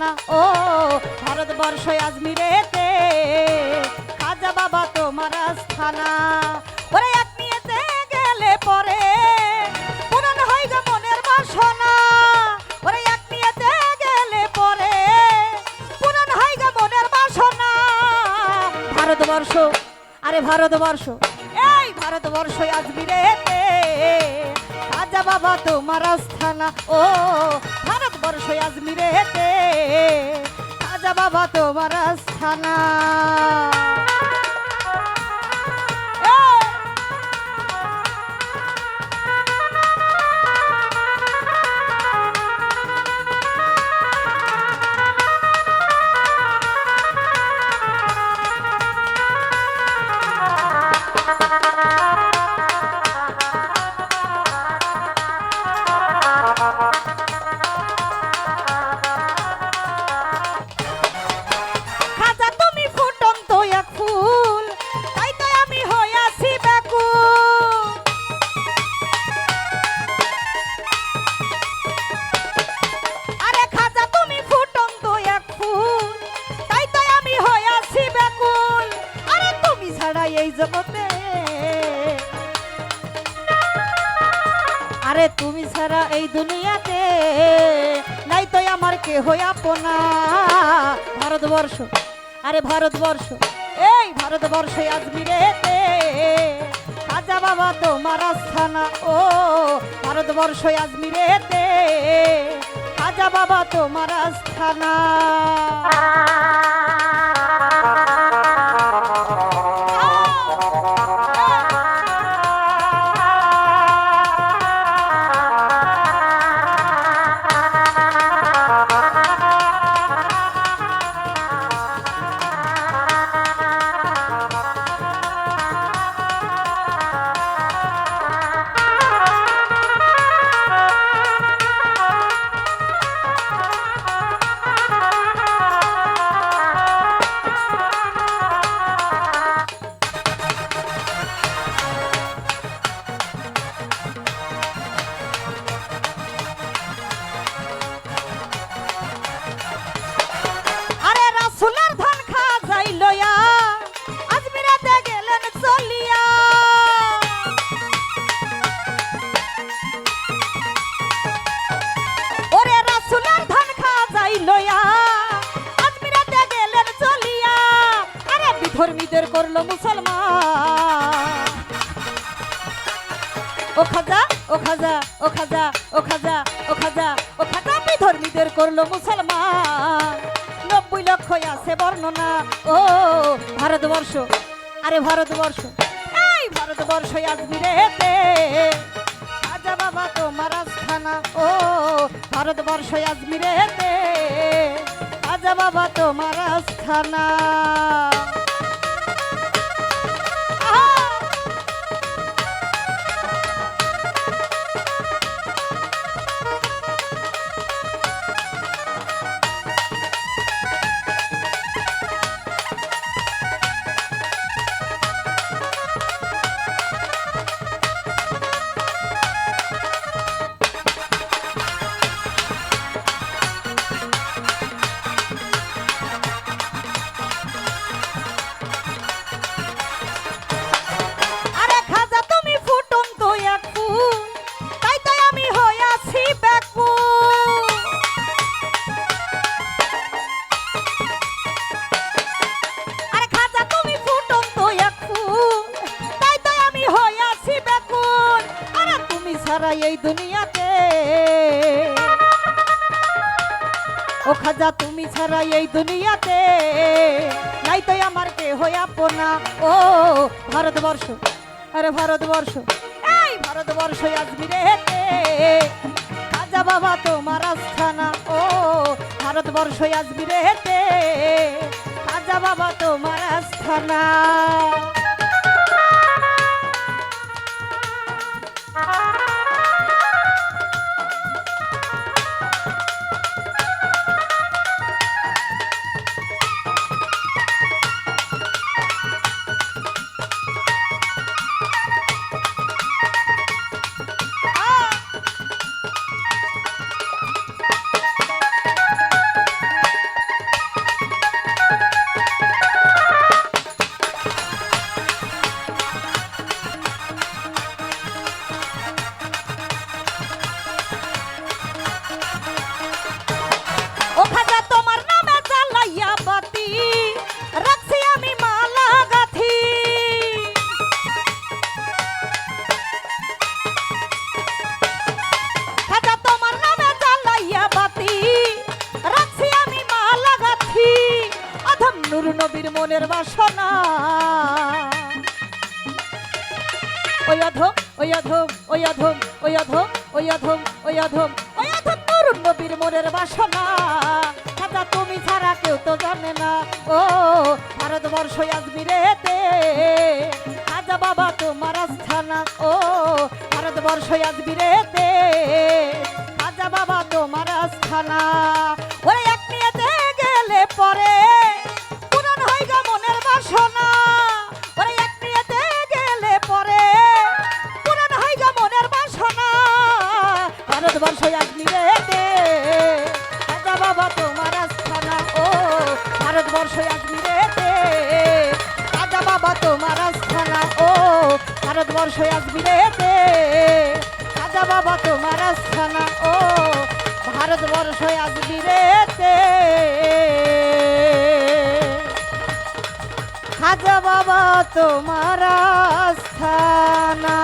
আস্থানা ও, ভারতবর্ষ আজমিরেতে খাজা বাবা তোমার আস্থানা। ওরে এক নিয়েতে গেলে পরে হয় মনের বাসনা। ওরে এক গেলে পরে হয় মনের বাসনা। ভারতবর্ষ, আরে ভারতবর্ষ, এই ভারতবর্ষ আজমিরেতে খাজা বাবা তোমার আস্থানা। ও ভারতবর্ষ আজমিরেতে খাজা বাবা তোমার আস্থানা। আরে তুমি ছাড়া এই দুনিয়াতে নাই তো আমার কে হই আপনা। ভারতবর্ষ, আরে ভারতবর্ষ, এই ভারতবর্ষ আজমিরেতে খাজা বাবা, তোমার আস্থানা, ও ভারতবর্ষ আজমিরেতে খাজা বাবা, তোমার আস্থানা। করল মুসলমান। ও খাজা ও খাজা ও খাজা ও খাজা ও খাজা ও খাজা বিধর্মীদের করল মুসলমান। নব্বই লক্ষ আছে বর্ণনা। ও, ভারতবর্ষ, আরে ভারতবর্ষ, এই ভারতবর্ষ আজমিরেতে খাজা বাবা তোমার আস্থানা। ও, ভারতবর্ষ আজমিরেতে খাজা বাবা তোমার আস্থানা। এই দুনিয়াতে। ও খাজা, তুমি ছাড়া এই দুনিয়াতে নাই তো আমার কে হই আপনা ও ভারতবর্ষ, আরে ভারতবর্ষ, এই ভারতবর্ষ আজমিরেতে খাজা বাবা, তোমার আস্থানা, ও ভারতবর্ষ আজমিরেতে খাজা বাবা, তোমার আস্থানা। মনের বাসনা। ওই অধম ওই অধম ওই অধম ওই অধম ওই অধম ওই অধম ওই অধম নবীর মনের বাসনা। খাজা তুমি ছাড়া কেউ তো জানে না। ও, ভারতবর্ষ আসবি রেতে খাজা বাবা তোমার আস্থানা। ও, ভারতবর্ষ আসবি রেতে খাজা বাবা তোমার আস্থানা। ভারতবর্ষ আপনি রেতে রাজা রাজা বাবা, তোমার আস্থানা। ও, ভারতবর্ষ আসবি রেতে রাজা বাবা, তোমার আস্থানা। ও, ভারতবর্ষ তোমার আস্থানা।